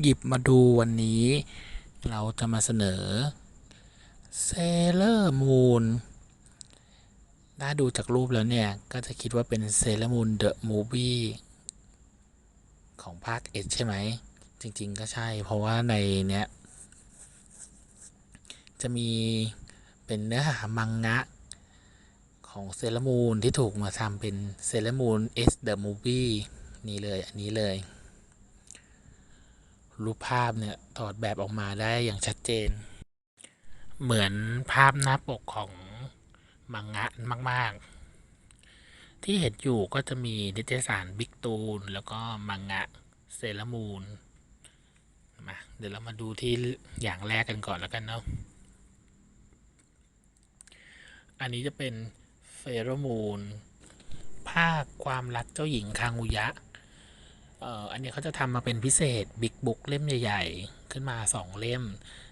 หยิบมาดูวันนี้ เราจะมาเสนอ Sailor Moon ถ้าดูจากรูปแล้วเนี่ย ก็จะคิดว่าเป็น Sailor Moon The Movie ของภาคเอ็ดใช่ไหม จริงๆก็ใช่ เพราะว่าในเนี้ยจะมีเป็นเนื้อหามังงะของเซเลมูนที่ถูกมาทำเป็นเซเลมูน S The Movie นี่เลย อันนี้เลย รูปภาพเนี่ยถอดแบบออกมาได้อย่างชัดเจน เหมือนภาพหน้าปกของมังงะมาก ๆ ที่เห็นอยู่ก็จะมีนิตยสารบิ๊กตูน แล้วก็มังงะเซเลมูนมาเดี๋ยวเรามาดูที่อย่างแรกกันก่อนแล้วกันเนาะ อันนี้จะเป็นเฟโรมูนภาคความรักเจ้าหญิงคางูยะ อ่ออันนี้เขาจะทำมาเป็นพิเศษบิ๊กบุ๊กเล่มใหญ่ๆ ขึ้นมาสองเล่ม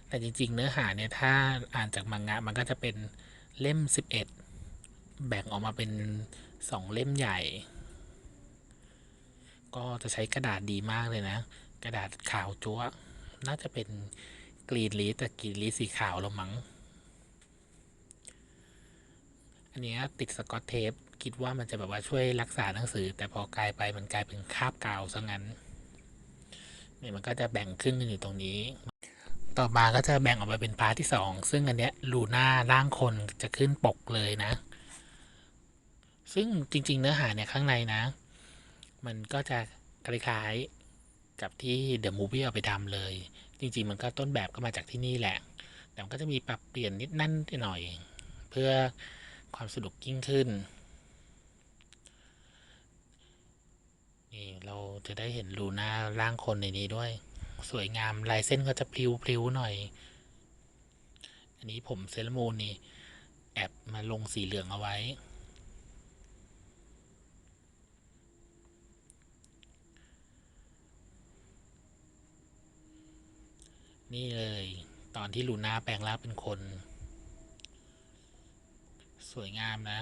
แต่จริง ๆ เนื้อหาเนี่ยถ้าอ่านจากมังงะมันก็จะเป็นเล่ม 11 แบ่งออกมาเป็นสองเล่มใหญ่ ก็จะใช้กระดาษดีมากเลยนะ กระดาษขาวจั๊วน่าจะเป็นกรีนลีแต่กรีนลีสีขาวแล้วมั้ง อันนี้ติดสกอตเทปคิดว่ามันจะแบบว่าช่วยรักษาหนังสือ แต่พอกลายไปมันกลายเป็นคาบกาวซะงั้นเนี่ยมันก็จะแบ่งครึ่งกันอยู่ตรงนี้ ต่อมาก็จะแบ่งออกมาเป็นพาร์ทที่สองซึ่งอันเนี้ยลูน่าร่างคนจะขึ้นปกเลยนะ ซึ่งจริง ๆ เนื้อหาเนี่ยข้างในนะ มันก็จะคล้ายๆกับที่เดอะมูฟวี่เอาไปทำเลย จริง ๆ มันก็ต้นแบบก็มาจากที่นี่แหละ แต่มันก็จะมีปรับเปลี่ยนนิดนั่นนิดหน่อย เพื่อ ความสนุกยิ่งขึ้น นี่เราจะได้เห็นลูน่าร่างคนในนี้ด้วย สวยงามลายเส้นก็จะพลิ้วๆหน่อย อันนี้ผมเซรามูนนี่ แอบมาลงสีเหลืองเอาไว้นี่เลย ตอนที่ลูน่าแปลงร่างเป็นคน สวยงามนะ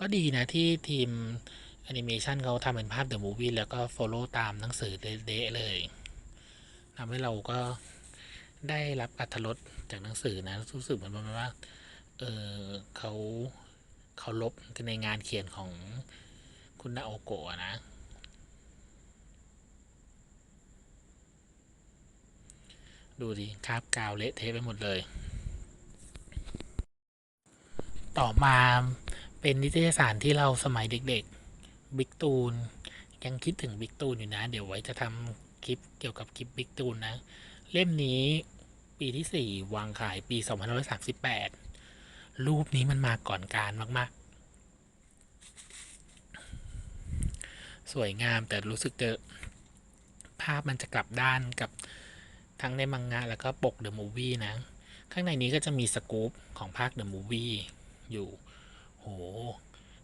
ก็ดีนะที่ทีมแอนิเมชันเขาทำเป็นภาพเดอะมูฟวี่แล้วก็ follow ตามหนังสือเดะเลยทำให้เราก็ได้รับอัธรสจากหนังสือนะ รู้สึกเหมือนประมาณว่า เออเขาเขาลบในงานเขียนของคุณนาโอโกะนะ ดูดิคราบกาวเละเทะไปหมดเลย ต่อมาเป็นนิตยสารที่เราสมัยเด็กๆบิ๊กตูนยังคิดถึงบิ๊กตูนอยู่นะ เดี๋ยวไว้จะทำคลิปเกี่ยวกับคลิปบิ๊กตูนนะ เล่มนี้ปีที่ 4 วางขายปี 2538 รูปนี้มันมาก่อนการมาก ๆ สวยงามแต่รู้สึกจะภาพมันจะกลับด้านกับทั้งในมังงะแล้วก็ปกเดอะมูฟวี่นะ ข้างในนี้ก็จะมีสกู๊ปของภาคเดอะมูฟวี่ อยู่ โห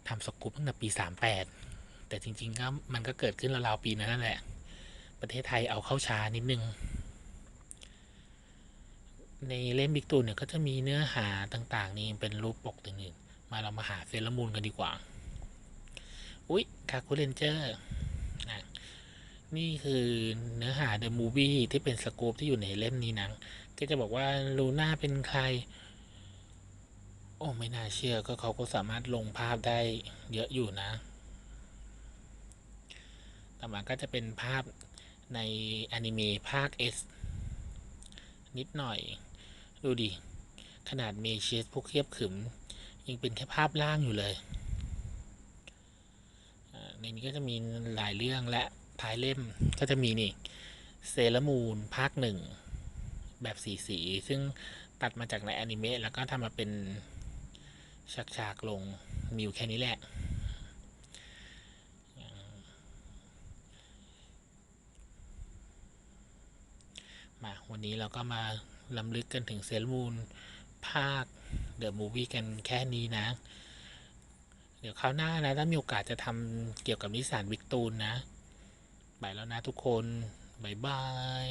ทำสกู๊ปตั้งแต่ปี 38 แต่จริงๆก็มันก็เกิดขึ้นราวๆปีนั้นนั่นแหละ ประเทศไทยเอาเข้าช้านิดนึง ในเล่มบิ๊กตูนเนี่ยก็จะมีเนื้อหาต่างๆ นี่เป็นรูปปกต่างๆมาเรามาหาเซลอรามูนกันดีกว่า อุ๊ย คาคูเลนเจอร์นะนี่คือเนื้อหาเดอะมูฟวี่ที่เป็นสกู๊ปที่อยู่ในเล่มนี้นะก็จะบอกว่าลูน่าเป็นใคร โอ้ไม่น่าเชื่อก็เขาก็สามารถลงภาพได้เยอะอยู่นะ ต่อมาก็จะเป็นภาพในอนิเมะภาค S นิดหน่อย ดูดิ ขนาดเมเชสพวกเทียบขึม ยังเป็นแค่ภาพล่างอยู่เลย ในนี้ก็จะมีหลายเรื่องและท้ายเล่มก็จะมีนี่เซเลมูนภาคหนึ่งแบบสีสี ซึ่งตัดมาจากในอนิเมะแล้วก็ทำมาเป็น ฉากๆลงมีอยู่แค่นี้แหละ มาวันนี้เราก็มาลำลึกกันถึงเซลมูนภาคเดอะมูฟวี่กันแค่นี้นะ เดี๋ยวคราวหน้านะ ถ้ามีโอกาสจะทำเกี่ยวกับนิสสันวิกตูนนะ ไปแล้วนะทุกคน บ๊ายบาย